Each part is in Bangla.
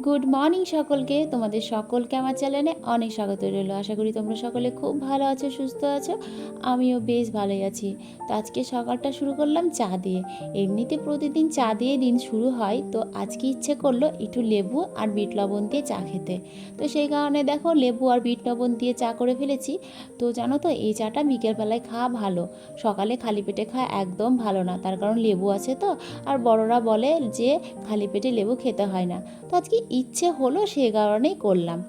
গুড মর্নিং সকলকে। তোমাদের সকলকে আমার চ্যানেলে অনেক স্বাগত রইল। আশা করি তোমরা সকলে খুব ভালো আছো, সুস্থ আছো। আমিও বেশ ভালোই আছি। তো আজকে সকালটা শুরু করলাম চা দিয়ে। এমনিতে প্রতিদিন চা দিয়ে দিন শুরু হয়। তো আজকে ইচ্ছে করল একটু লেবু আর বিট লবণ দিয়ে চা খেতে। তো সেই কারণে দেখো লেবু আর বিট লবণ দিয়ে চা করে ফেলেছি। তো জানো তো এই চাটা বিকেলবেলায় খাওয়া ভালো। সকালে খালি পেটে খাওয়া একদম ভালো না। তার কারণ লেবু আছে তো। আর বড়রা বলে যে খালি পেটে লেবু খেতে হয় না। তো আজকে ইচ্ছে হলো সে কারণেই করলাম।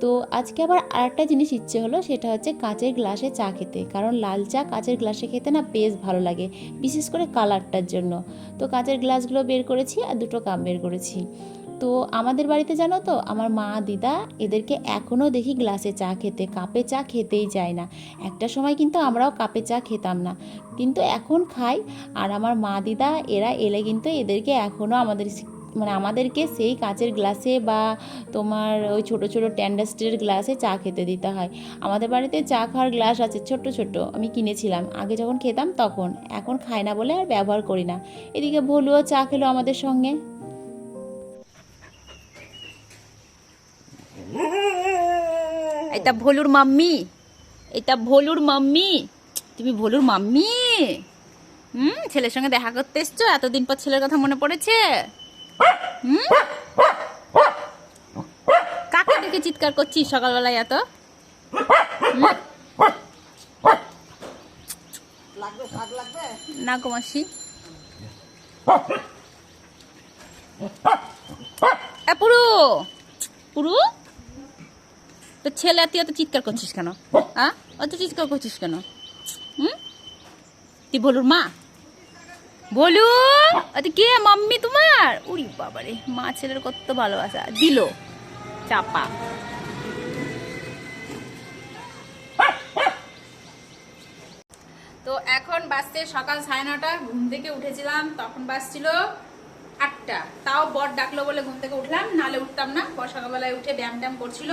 তো আজকে আবার আরেকটা জিনিস ইচ্ছে হলো, সেটা হচ্ছে কাঁচের গ্লাসে চা খেতে। কারণ লাল চা কাঁচের গ্লাসে খেতে না বেশ ভালো লাগে, বিশেষ করে কালারটার জন্য। তো কাঁচের গ্লাসগুলো বের করেছি আর দুটো কাপ বের করেছি। তো আমাদের বাড়িতে জানো তো, আমার মা, দিদা এদেরকে এখনও দেখি গ্লাসে চা খেতে, কাপে চা খেতেই চায় না। একটা সময় কিন্তু আমরাও কাপে চা খেতাম না। কিন্তু এখন খাই, আর আমার মা, দিদা এরা এলে কিন্তু এদেরকে এখনও আমাদের মানে আমাদেরকে সেই কাঁচের গ্লাসে বা তোমার ওই ছোট ছোট ট্যান্ডার স্টিলের গ্লাসে চা খেতে দিতে হয়। আমাদের বাড়িতে চা খাওয়ার গ্লাস আছে ছোট্ট ছোট্ট, আমি কিনেছিলাম। আগে যখন খেতাম তখন, এখন খাই না বলে আর ব্যবহার করি না। এদিকে ভলুও চা খেলো আমাদের সঙ্গে। এটা ভলুর মাম্মি। এটা ভোলুর মাম্মি। তুমি ভলুর মাম্মি। হুম, ছেলের সঙ্গে দেখা করতে এসছো? এতদিন পর ছেলের কথা মনে পড়েছে? কাকে দেখে চিৎকার করছিস সকালবেলায় এত? না গো মাসি। পুরু! পুরু? তো ছেলে তুই এত চিৎকার করছিস কেন? হ্যাঁ অত চিৎকার করছিস কেন? হুম? তুই বলুর মা? বলু? কে? মাম্মি তোমার উড়ি বাবারে, মা ছেলের কত ভালোবাসা। দিল, চাপা। তো এখন বাসতে সকাল সাড়ে নটা, ঘুম থেকে উঠেছিলাম, তখন বাজছিল আটটা। তাও বর ডাকলো বলে ঘুম থেকে উঠলাম নালে উঠতাম না। বর সকালবেলায় উঠে ব্যায়াম ট্যাম করছিল,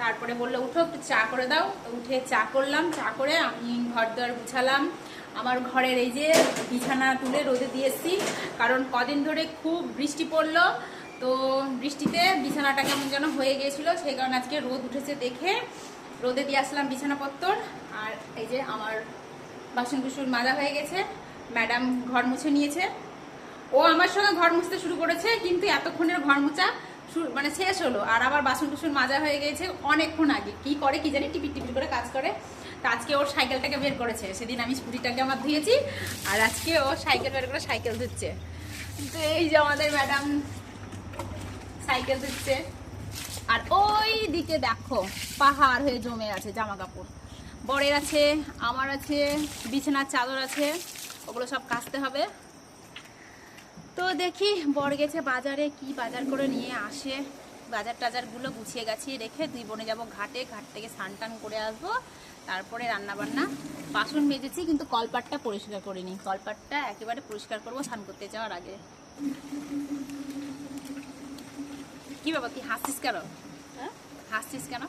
তারপরে বলল, উঠো, একটু চা করে দাও। উঠে চা করলাম, চা করে আমি ঘর দর গুছালাম। আমার ঘরের এই যে বিছানা তুলে রোদে দিয়ে এসছি। কারণ কদিন ধরে খুব বৃষ্টি পড়ল। তো বৃষ্টিতে বিছানাটা কেমন যেন হয়ে গিয়েছিল, সেই কারণে আজকে রোদ উঠেছে দেখে রোদে দিয়ে আসলাম বিছানাপত্তর। আর এই যে আমার বাসন কুসুন মাজা হয়ে গেছে, ম্যাডাম ঘর মুছে নিয়েছে। ও আমার সঙ্গে ঘর মুছতে শুরু করেছে, কিন্তু এতক্ষণের ঘর মোছা মানে শেষ হলো। আর আবার বাসন কুসুন মাজা হয়ে গেছে অনেকক্ষণ আগে। কি করে, কি জানি টিপি টিপি করে কাজ করে। তা আজকে ওর সাইকেলটাকে বের করেছে। সেদিন আমি স্কুটিটাকে আমার ধুয়েছি, আর আজকে ও সাইকেল বের করে সাইকেল ধুচ্ছে। তো এই যে আমাদের ম্যাডাম সাইকেল ধুচ্ছে। আর ওই দিকে দেখো, পাহাড় হয়ে জমে আছে জামা কাপড়। বরের আছে, আমার আছে, বিছানার চাদর আছে, ওগুলো সব কাচতে হবে। তো দেখি বর গেছে বাজারে কি বাজার করে নিয়ে আসে। বাজার টাজারগুলো গুছিয়ে গাছিয়ে রেখে দুই বোনে যাব ঘাটে। ঘাট থেকে স্নান টান করে আসব। তারপরে রান্না বান্না বাসন মেজেছি কিন্তু কলপাটটা পরিষ্কার করিনি। কলপাটটা একেবারে পরিষ্কার করব স্নান করতে যাওয়ার আগে। কি বাবা তুই হাসছিস কেন? হাসছিস কেন?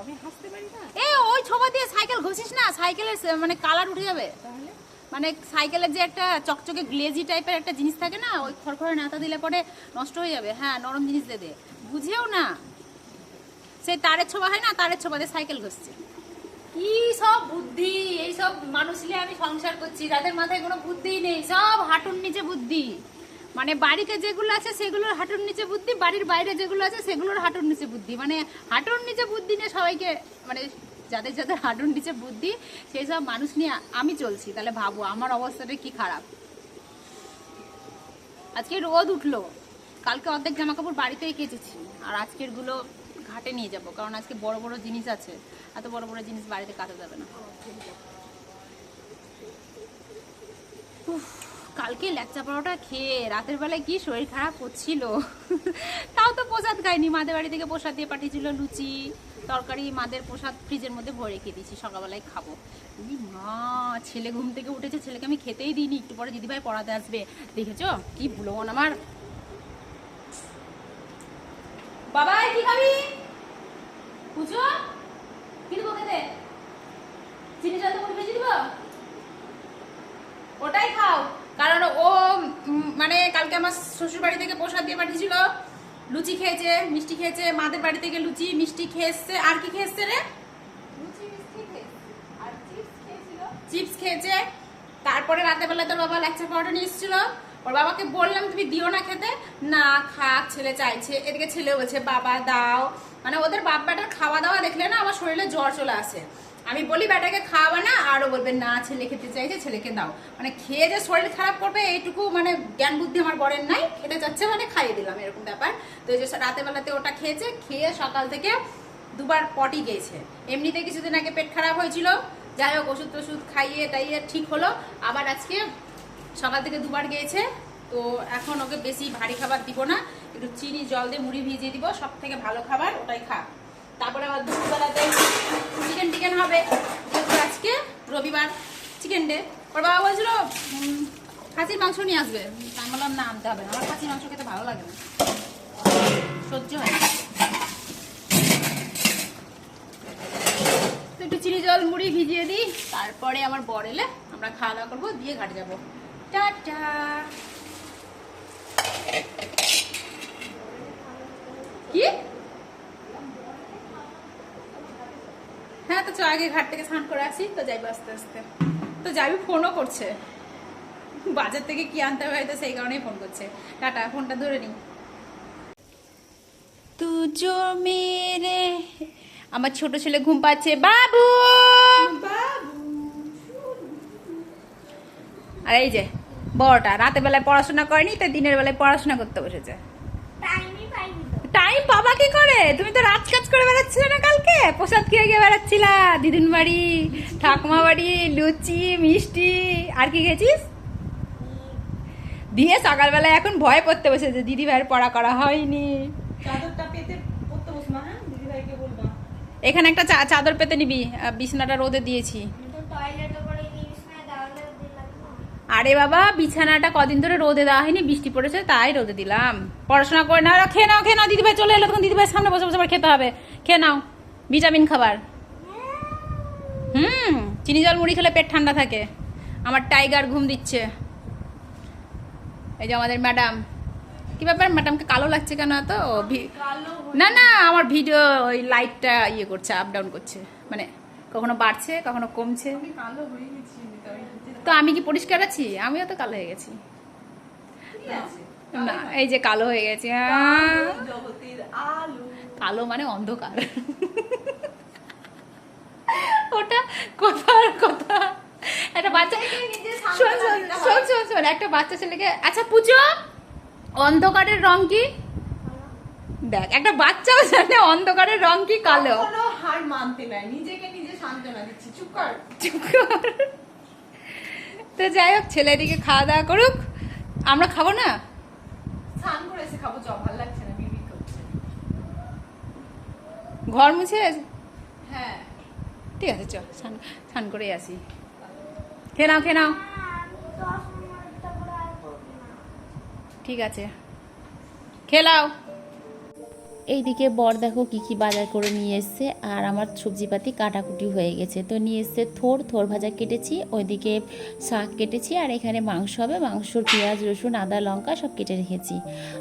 আমি হাসতে পারি না। এ ওই ছোবা দিয়ে সাইকেল ঘষিস না? সাইকেলের মানে কালার উঠে যাবে। তাহলে? মানে সাইকেলের যে একটা চকচকে গ্লেজি টাইপের একটা জিনিস থাকে না, ওই খড়খড়ে নাতা দিলে পরে নষ্ট হয়ে যাবে। হ্যাঁ নরম জিনিস দে বুঝেও না। সেই তারের ছোবা হয় না, তারের দিয়ে সাইকেল ঘষছে। কি সব বুদ্ধি! এই সব মানুষ নিয়ে আমি সংসার করছি, যাদের মাথায় কোনো বুদ্ধি নেই, সব হাঁটুর নিচে বুদ্ধি। মানে বাড়িতে যেগুলো আছে সেগুলোর হাঁটুর নিচে বুদ্ধি, বাড়ির বাইরে যেগুলো আছে সেগুলোর হাঁটুর নিচে বুদ্ধি। মানে হাঁটুর নিচে বুদ্ধি নিয়ে সবাইকে মানে যাদের যাদের হাঁটুর নিচে বুদ্ধি, সেই সব মানুষ নিয়ে আমি চলছি। তাহলে ভাবো, আমার অবস্থাটা কি খারাপ? আজকে রোদ উঠল। কালকে অর্ধেক জামা কাপড় বাড়িতেই কেচেছি। আর আজকেরগুলো ঘাটে নিয়ে যাব, কারণ আজকে বড় বড় জিনিস আছে। এত বড় বড় জিনিস বাড়িতে কাটা যাবে না। কালকে ল্যাকচা পরোটা খেয়ে রাতের বেলায় কি শরীর খারাপ হচ্ছিল? তাও তো প্রসাদ খাইনি। মাদের বাড়ি থেকে প্রসাদ দিয়ে পাঠিয়েছিল লুচি। তরকারি মাদের প্রসাদ ফ্রিজের মধ্যে ভরে রেখে দিয়েছি, সকালবেলায় খাব। মা, ছেলে ঘুম থেকে উঠেছে, ছেলেকে আমি খেতেই দিইনি, একটু পরে দিদিভাই পড়াতে আসবে। দেখেছ? কি ভুলো আমার। বাবা কি খাবি? বুঝো কি দেবো খেতে? চিনি জল তো ভেজে দিব? ওটাই খাও। কারণ ও মানে কালকে আমার শ্বশুর বাড়ি থেকে প্রসাদ দিয়ে পাঠিয়েছিল। লুচি খেয়েছে মিষ্টি খেয়েছে মাদের বাড়ি থেকে লুচি মিষ্টি খেয়েছে আর কি খেয়েছে রে? চিপস খেয়েছে। তারপরে রাতেবেলা তোর বাবা লেকচার পাউডার নিয়ে এসেছিল। ওর বাবাকে বললাম তুমি দিও না খেতে? না খাক ছেলে চাইছে। এদিকে ছেলে বলছে বাবা দাও। মানে ওদের বাপ খাওয়া দাওয়া দেখলে না আমার শরীরে জ্বর চলে আসে। আমি বলি, বেটাকে খাওয়াবে না? আরও বলবে, না, ছেলে খেতে চাইছে ছেলেকে দাও। মানে খেয়ে যে শরীর খারাপ করবে, এইটুকু মানে জ্ঞান বুদ্ধি আমার বরের নাই। খেতে চাচ্ছে মানে খাইয়ে দিলাম, এরকম ব্যাপার। তো এই যে রাতেবেলাতে ওটা খেয়েছে, খেয়ে সকাল থেকে দুবার পটি গেছে। এমনিতে কিছুদিন আগে পেট খারাপ হয়েছিল। যাই হোক, ওষুধ টষুধ খাইয়ে টাইয়ে ঠিক হলো। আবার আজকে সকাল থেকে দুবার গিয়েছে তো এখন ওকে বেশি ভারী খাবার দিব না। একটু চিনি, জল দিয়ে মুড়ি ভিজিয়ে দিব। সব থেকে ভালো খাবার ওটাই খা তারপরে আবার দুপুরবেলাতে চিকেন টিকেন হবে। যেহেতু আজকে রবিবার চিকেন ডে ওর বাবা বলছিল খাসির মাংস নিয়ে আসবে। আমি বললাম, না, আনতে হবে না। আমার খাসির মাংস খেতে ভালো লাগে না। সহ্য হয় একটু চিনি, জল, মুড়ি ভিজিয়ে দিই। তারপরে আমার বর এলে আমরা খাওয়া দাওয়া করব, দিয়ে ঘাটে যাব। টাটা! কি হ্যাঁ তো চ আগে ঘাট থেকে স্নান করে আসি, তো যাইবো আস্তে আস্তে। তো যাবি ফোনও করছে। বাজার থেকে কি আনতে হবে হয়তো সেই কারণেই ফোন করছে। টাটা, ফোনটা ধরে নি তুজো মেরে আমার ছোট ছেলে ঘুম পাচ্ছে। বাবু! আর এই যে, বড়টা, রাতের বেলায় পড়াশোনা করেনি, তাই দিনের বেলায় পড়াশোনা করতে বসেছে। টাইম পাবা কি করে? তুমি তো রাত কাজ করে বেড়াচ্ছিলে না কালকে? প্রসাদ খেয়ে গিয়ে বেড়াচ্ছিলা দিদিন বাড়ি ঠাকুমা বাড়ি লুচি মিষ্টি আর কি খেয়েছিস? দিয়ে সকালবেলায় এখন ভয় পড়তে বসেছে দিদি ভাইয়ের পড়া করা হয়নি। হ্যাঁ? এখানে একটা চাদর পেতে নিবি বিছানাটা রোদে দিয়েছি। আরে বাবা, বিছানাটা কদিন ধরে রোদে দেওয়া হয়নি, বৃষ্টি পড়েছে, তাই রোদে দিলাম। পড়াশোনা করে না খেয়ে নাও খেয়ে নাও, দিদিভাই চলে এলো, তখন দিদিভাই সামনে বসে বসে খেতে হবে। খেয়ে নাও, ভিটামিন খাবার। হুম, চিনি জল মুড়ি খেলে পেট ঠান্ডা থাকে। আমার টাইগার ঘুম দিচ্ছে। এই যে আমাদের ম্যাডাম। কি ব্যাপার, ম্যাডামকে কালো লাগছে কেন এত? না না, আমার ভিডিও, ওই লাইটটা ইয়ে করছে আপ ডাউন করছে। মানে কখনো বাড়ছে, কখনো কমছে। কালো হয়ে গেছি। তো আমি কি পরিষ্কার আছি? আমিও তো কালো হয়ে গেছি। না এই যে কালো হয়ে গেছে কালো মানে অন্ধকার। ওটা কোথার কথা? একটা বাচ্চা শোন শোন শোন শোন একটা বাচ্চা ছেলেকে আচ্ছা পুজো? অন্ধকারের রং কি? দেখ একটা বাচ্চাও জানে অন্ধকারের রং কি কালো? হার মানতে নাই নিজেকে নিজে সান্ত্বনা দিচ্ছি। চুপ কর। চুপ কর। তো যাই হোক ছেলেদিকে খাওয়া দাওয়া করুক। আমরা খাব না? স্নান করে এসে খাব ভালো লাগছে না বিবি করছে। ঘর মুছে হ্যাঁ। ঠিক আছে চ স্নান স্নান করে আসি। খেয়ে নাও খেয়ে নাও। ঠিক আছে। খেলাও এইদিকে বর দেখো কী কী বাজার করে নিয়ে এসছে, আর আমার সবজিপাতি কাটাকুটি হয়ে গেছে। তো নিয়ে এসছে থোর থোর ভাজা কেটেছি, ওইদিকে শাক কেটেছি, আর এখানে মাংস হবে মাংস পেঁয়াজ, রসুন, আদা, লঙ্কা সব কেটে রেখেছি।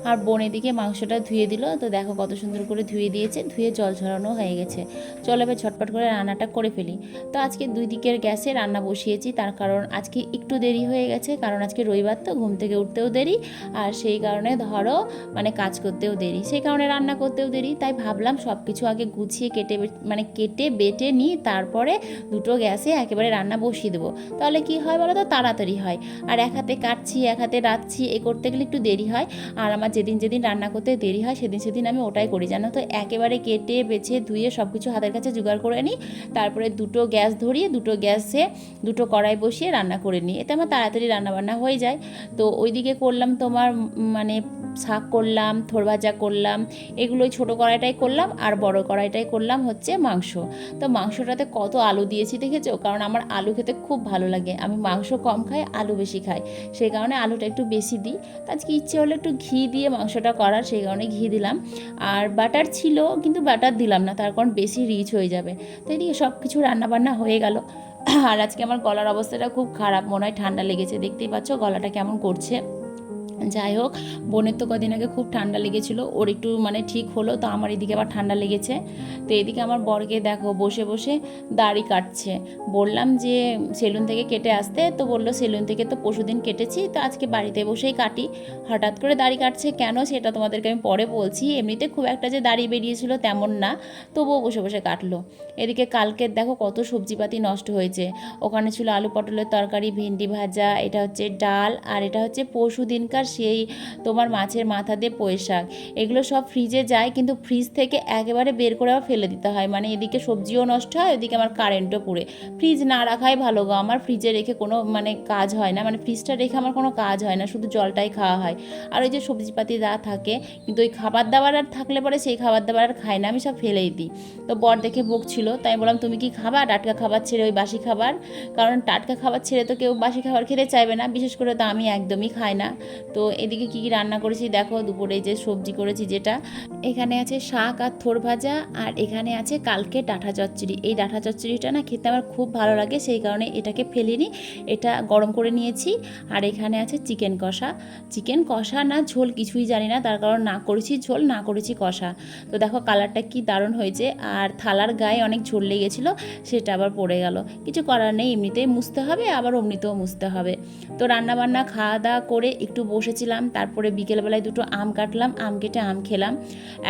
আর বোন এদিকে মাংসটা ধুয়ে দিল, তো দেখো কত সুন্দর করে ধুয়ে দিয়েছে, ধুয়ে জল ঝরানো হয়ে গেছে। চলো এবার ঝটপট করে রান্নাটা করে ফেলি। তো আজকে দুই দিকের গ্যাসে রান্না বসিয়েছি, তার কারণ আজকে একটু দেরি হয়ে গেছে, কারণ আজকে রবিবার তো, ঘুম থেকে উঠতেও দেরি, আর সেই কারণে ধরো মানে কাজ করতেও দেরি। সেই কারণে রান্না করতেও দেরি, তাই ভাবলাম সব কিছু আগে গুছিয়ে কেটে মানে কেটে বেটে নিই, তারপরে দুটো গ্যাসে একেবারে রান্না বসিয়ে দেবো। তাহলে কি হয় বলো তো? তাড়াতাড়ি হয়। আর এক হাতে কাটছি, এক হাতে রাখছি এ করতে গেলে একটু দেরি হয়। আর আমার যেদিন যেদিন রান্না করতে দেরি হয়, সেদিন সেদিন আমি ওটাই করি, জানো তো? একেবারে কেটে, বেছে, ধুয়ে সব কিছু হাতের কাছে জোগাড় করে নিই। তারপরে দুটো গ্যাস ধরিয়ে, দুটো গ্যাসে দুটো কড়াই বসিয়ে রান্না করে নিই। এতে আমার তাড়াতাড়ি রান্না বান্না হয়ে যায়। তো ওইদিকে করলাম তোমার মানে শাক করলাম থোর ভাজা করলাম, এগুলো ওই ছোটো কড়াইটাই করলাম আর বড় কড়াইটাই করলাম হচ্ছে মাংস। তো মাংসটাতে কত আলু দিয়েছি দেখেছ? কারণ আমার আলু খেতে খুব ভালো লাগে। আমি মাংস কম খাই, আলু বেশি খাই। সেই কারণে আলুটা একটু বেশি দিই। আজকে ইচ্ছে হলো একটু ঘি দিয়ে মাংসটা করার, সেই কারণে ঘি দিলাম। আর বাটার ছিল, কিন্তু বাটার দিলাম না, তার কারণ বেশি রিচ হয়ে যাবে। তো এদিকে সব কিছু রান্নাবান্না হয়ে গেল। আর আজকে আমার গলার অবস্থাটা খুব খারাপ, মনে হয় ঠান্ডা লেগেছে। দেখতেই পাচ্ছ গলাটা কেমন করছে। যাই হোক বোনের তো কদিন আগে খুব ঠান্ডা লেগেছিল, ওর একটু মানে ঠিক হলো, তো আমার এদিকে আবার ঠান্ডা লেগেছে। তো এদিকে আমার বরকে দেখো, বসে বসে দাড়ি কাটছে। বললাম যে, সেলুন থেকে কেটে আসতে? তো বলল, সেলুন থেকে তো পরশুদিন কেটেছি, তো আজকে বাড়িতে বসেই কাটি। হঠাৎ করে দাড়ি কাটছে, কেন? সেটা তোমাদেরকে আমি পরে বলছি। এমনিতে খুব একটা যে দাড়ি বেরিয়েছিল তেমন না। তবুও বসে বসে কাটলো। এদিকে কালকের দেখো কত সবজিপাতি নষ্ট হয়েছে। ওখানে ছিল আলু পটলের তরকারি, ভেন্ডি ভাজা, এটা হচ্ছে ডাল, আর এটা হচ্ছে পরশু দিনকার সেই তোমার মাছের মাথা দিয়ে শাক। এগুলো সব ফ্রিজে যায়, কিন্তু ফ্রিজ থেকে একেবারে বের করে আবার ফেলে দিতে হয়। মানে এদিকে সবজিও নষ্ট হয়, ওদিকে আমার কারেন্টও পুড়ে। ফ্রিজ না রাখাই ভালো গো। আমার ফ্রিজে রেখে কোনো মানে কাজ হয় না। মানে ফ্রিজটা রেখে আমার কোনো কাজ হয় না। শুধু জলটাই খাওয়া হয়। আর ওই যে সবজিপাতি যা থাকে, কিন্তু ওই খাবার দাবার আর থাকলে পরে সেই খাবার দাবার আর খাই না। আমি সব ফেলেই দিই। তো বর দেখে বকছিল। তাই বললাম, তুমি কি খাবা? টাটকা খাবার ছেড়ে ওই বাসি খাবার? কারণ টাটকা খাবার ছেড়ে তো কেউ বাসি খাবার খেতে চাইবে না। বিশেষ করে তো আমি একদমই খাই না। তো এদিকে কী কী রান্না করেছি দেখো, দুপুরে যে সবজি করেছি যেটা, এখানে আছে শাক আর থোর ভাজা, আর এখানে আছে কালকে ডাঁটা চচ্চড়ি। এই ডাঁটা চচ্চড়িটা না খেতে আমার খুব ভালো লাগে, সেই কারণে এটাকে ফেলিনি, এটা গরম করে নিয়েছি, আর এখানে আছে চিকেন কষা। চিকেন কষা না ঝোল কিছুই জানি না, তার কারণ না করেছি ঝোল, না করেছি কষা। তো দেখো কালারটা কি দারুণ হয়েছে, আর থালার গায়ে অনেক ঝোল লেগেছিলো, সেটা আবার পড়ে গেল। কিছু করার নেই, এমনিতেই মুছতে হবে, আবার অমনিতেও মুছতে হবে। তো রান্না বান্না খাওয়া দাওয়া করে একটু বসেছিলাম তারপরে বিকেলবেলায় দুটো আম কাটলাম, আম কেটে আম খেলাম।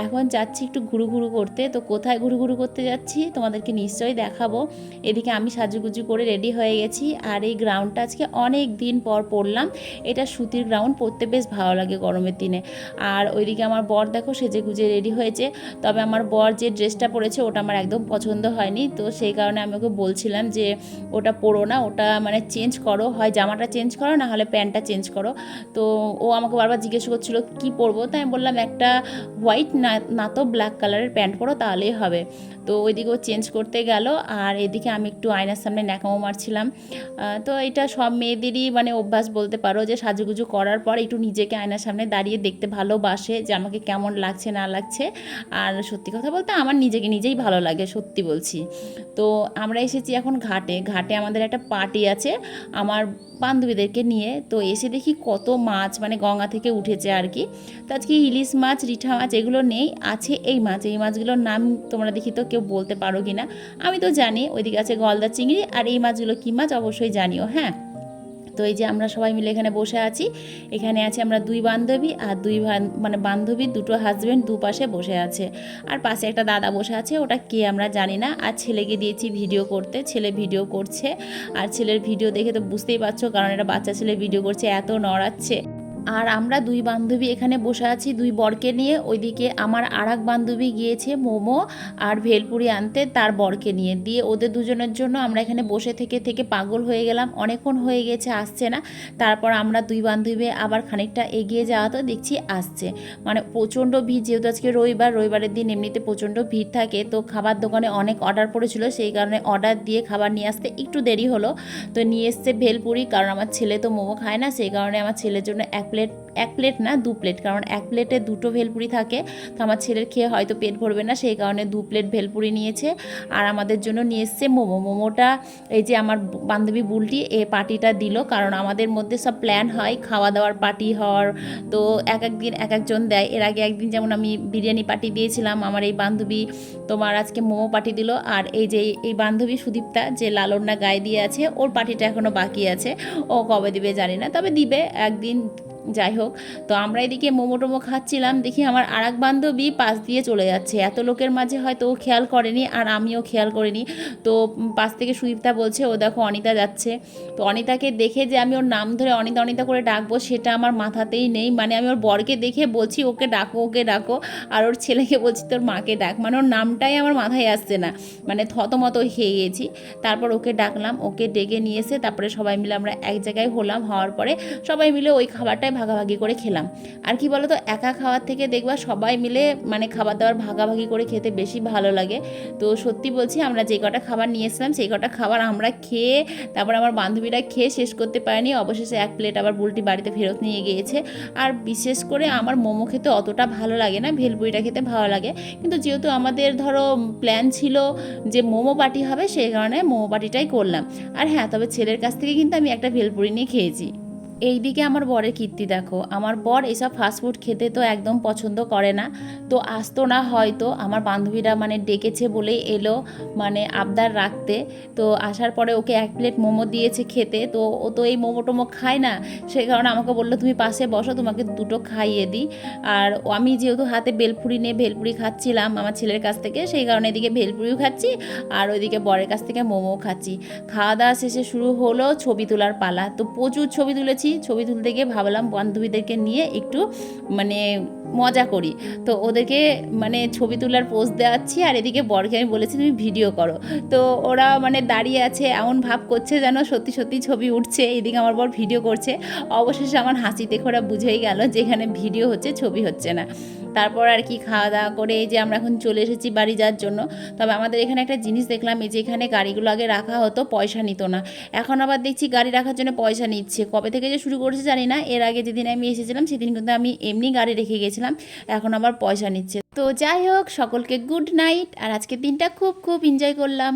এখন যাচ্ছি একটু ঘুরু ঘুরু করতে। তো কোথায় ঘুরু ঘুরু করতে যাচ্ছি তোমাদেরকে নিশ্চয়ই দেখাবো। এদিকে আমি সাজুগুজু করে রেডি হয়ে গেছি। আর এই গ্রাউন্ডটা আজকে অনেক দিন পর পড়লাম এটা সুতির গ্রাউন্ড পরতে বেশ ভালো লাগে গরমের দিনে। আর ওইদিকে আমার বর দেখো সেজে গুজে রেডি হয়েছে। তবে আমার বর যে ড্রেসটা পরেছে ওটা আমার একদম পছন্দ হয়নি। তো সেই কারণে আমি ওকে বলছিলাম যে ওটা পরো না, ওটা মানে চেঞ্জ করো। হয় জামাটা চেঞ্জ করো, না হলে প্যান্টটা চেঞ্জ করো। তো ও আমাকে বারবার জিজ্ঞেস করছিল, কি পরবো? তাই আমি বললাম, একটা হোয়াইট না না তো ব্ল্যাক কালারের প্যান্ট পরো, তাহলেই হবে। তো ওইদিকে ও চেঞ্জ করতে গেল, আর এদিকে আমি একটু আয়নার সামনে ন্যাকামো মারছিলাম। তো এটা সব মেয়েদেরই মানে অভ্যাস বলতে পারো যে সাজুগুজু করার পর একটু নিজেকে আয়নার সামনে দাঁড়িয়ে দেখতে ভালোবাসে যে আমাকে কেমন লাগছে, না লাগছে। আর সত্যি কথা বলতে আমার নিজেকে নিজেই ভালো লাগে, সত্যি বলছি। তো আমরা এসেছি এখন ঘাটে। ঘাটে আমাদের একটা পার্টি আছে, আমার বান্ধবীদেরকে নিয়ে। তো এসে দেখি কত মাছ মানে গঙ্গা থেকে উঠেছে আর কি। তো আজকে ইলিশ মাছ, রিঠা মাছ এগুলো নেই, আছে এই মাছ। এই মাছগুলোর নাম তোমরা দেখি তো কেউ বলতে পারো কি না। আমি তো জানি, ওইদিকে আছে গলদা চিংড়ি আর এই মাছগুলো কী মাছ অবশ্যই জানিও হ্যাঁ। তো এই যে আমরা সবাই মিলে এখানে বসে আছি, এখানে আছে আমরা দুই বান্ধবী আর দুই মানে বান্ধবী দুটো হাজব্যান্ড দুপাশে বসে আছে। আর পাশে একটা দাদা বসে আছে, ওটা কে আমরা জানি না। আর ছেলেকে দিয়েছি ভিডিও করতে, ছেলে ভিডিও করছে। আর ছেলের ভিডিও দেখে তো বুঝতেই পারছ, কারণ এটা বাচ্চা ছেলে ভিডিও করছে, এত নড়াচ্ছে। আর আমরা দুই বান্ধবী এখানে বসে আছি, দুই বরকে নিয়ে। ওইদিকে আমার আর বান্ধবী গিয়েছে, মোমো আর ভেলপুরি আনতে, তার বরকে নিয়ে। দিয়ে ওদের দুজনের জন্য আমরা এখানে বসে থেকে থেকে পাগল হয়ে গেলাম। অনেকক্ষণ হয়ে গেছে, আসছে না। তারপর আমরা দুই বান্ধবী আবার খানিকটা এগিয়ে যাওয়া তো দেখছি আসছে। মানে প্রচণ্ড ভিড়, যেহেতু আজকে রবিবার, রবিবারের দিন এমনিতে প্রচণ্ড ভিড় থাকে। তো খাবার দোকানে অনেক অর্ডার পড়েছিল, সেই কারণে অর্ডার দিয়ে খাবার নিয়ে আসতে একটু দেরি হলো। তো নিয়ে এসছে ভেলপুরি, কারণ আমার ছেলে তো মোমো খায় না, সেই কারণে আমার ছেলের জন্য এক প্লেট এক প্লেট না, দু প্লেট কারণ এক প্লেটে দুটো ভেলপুরি থাকে, তো আমার ছেলের খেয়ে হয়তো পেট ভরবে না, সেই কারণে দু প্লেট ভেলপুরি নিয়েছে। আর আমাদের জন্য নিয়ে এসছে মোমো। মোমোটা এই যে আমার বান্ধবী বুলটি, এ পার্টিটা দিল, কারণ আমাদের মধ্যে সব প্ল্যান হয়, খাওয়া দাওয়ার পার্টি হওয়ার। তো এক এক দিন এক একজন দেয়। এর আগে একদিন যেমন আমি বিরিয়ানি পার্টি দিয়েছিলাম, আমার এই বান্ধবী তোমার আজকে মোমো পার্টি দিল। আর এই যে এই বান্ধবী সুদীপ্তা, যে লালন্না গায়ে দিয়ে আছে, ওর পার্টিটা এখনও বাকি আছে। ও কবে দিবে জানি না, তবে দিবে। একদিন যাই হোক তো আমরা এদিকে মোমো টোমো খাচ্ছিলাম, দেখি আমার আর এক বান্ধবী পাশ দিয়ে চলে যাচ্ছে। এত লোকের মাঝে হয়তো ও খেয়াল করেনি আর আমিও খেয়াল করিনি। তো পাশ থেকে সুদীপ্তা বলছে, ও দেখো, অনিতা যাচ্ছে। তো অনিতাকে দেখে যে আমি ওর নাম ধরে অনিতা অনিতা করে ডাকবো, সেটা আমার মাথাতেই নেই। মানে আমি ওর বরকে দেখে বলছি, ওকে ডাকো ওকে ডাকো। আর ওর ছেলেকে বলছি, তোর মাকে ডাক। মানে ওর নামটাই আমার মাথায় আসছে না। মানে থতমত খেয়ে গেছি। তারপর ওকে ডাকলাম, ওকে ডেকে নিয়ে এসে তারপরে সবাই মিলে আমরা এক জায়গায় হলাম। হওয়ার পরে সবাই মিলে ওই খাবারটাই ভাগাভাগি করে খেলাম। আর কি বলো তো একা খাওয়ার থেকে দেখবা সবাই মিলে মানে খাবার দাবার ভাগাভাগি করে খেতে বেশি ভালো লাগে। তো সত্যি বলছি, আমরা যে কটা খাবার নিয়ে এসেছিলাম, সেই কটা খাবার আমরা খেয়ে তারপর আমার বান্ধবীরা খেয়ে শেষ করতে পারেনি। অবশেষে এক প্লেট আবার বুলটি বাড়িতে ফেরত নিয়ে গিয়েছে। আর বিশেষ করে আমার মোমো খেতে অতটা ভালো লাগে না, ভেলপুরিটা খেতে ভালো লাগে। কিন্তু যেহেতু আমাদের ধরো প্ল্যান ছিল যে মোমো পার্টি হবে, সেই কারণে মোমো পার্টিটাই করলাম। আর হ্যাঁ তবে ছেলের কাছ থেকে কিন্তু আমি একটা ভেলপুরি নিয়ে খেয়েছি। এইদিকে আমার বরের কীর্তি দেখো। আমার বর এসব ফাস্টফুড খেতে তো একদম পছন্দ করে না। তো আসতো না হয়তো। আমার বান্ধবীরা মানে ডেকেছে বলেই এলো মানে আবদার রাখতে। তো আসার পরে ওকে এক প্লেট মোমো দিয়েছে খেতে। তো ও তো এই মোমো টোমো খায় না। সেই কারণে আমাকে বলল, তুমি পাশে বসো, তোমাকে দুটো খাইয়ে দিই। আর আমি যেহেতু হাতে বেলপুরি নিয়ে ভেলপুরি খাচ্ছিলাম আমার ছেলের কাছ থেকে, সেই কারণে এদিকে ভেলপুরিও খাচ্ছি আর ওইদিকে বরের কাছ থেকে মোমো খাচ্ছি। খাওয়া দাওয়া শেষে শুরু হলো ছবি তোলার পালা। তো প্রচুর ছবি তুলেছি। ছবি তুলতে গিয়ে ভাবলাম বান্ধবীদেরকে নিয়ে একটু মানে মজা করি। তো ওদেরকে মানে ছবি তোলার পোজ দেওয়াচ্ছি আর এদিকে বরকে আমি বলেছি, তুমি ভিডিও করো। তো ওরা মানে দাঁড়িয়ে আছে, এমন ভাব করছে যেন সত্যি সত্যি ছবি উঠছে, এদিকে আমার বর ভিডিও করছে। অবশেষে আমার হাসি দেখে ওরা বুঝেই গেল যে এখানে ভিডিও হচ্ছে, ছবি হচ্ছে না। তারপর আর কি খাওয়া দাওয়া করে, এই যে আমরা এখন চলে এসেছি বাড়ি যাওয়ার জন্য। তবে আমাদের এখানে একটা জিনিস দেখলাম, এই যে এখানে গাড়িগুলো আগে রাখা হতো, পয়সা নিত না। এখন আবার দেখছি গাড়ি রাখার জন্য পয়সা নিচ্ছে। কবে থেকে যে শুরু করেছে জানি না। এর আগে যেদিন আমি এসেছিলাম, সেদিন কিন্তু আমি এমনি গাড়ি রেখে গেছিলাম। এখন আবার পয়সা নিচ্ছে। তো যাই হোক, সকলকে গুড নাইট আর আজকের দিনটা খুব খুব এনজয় করলাম।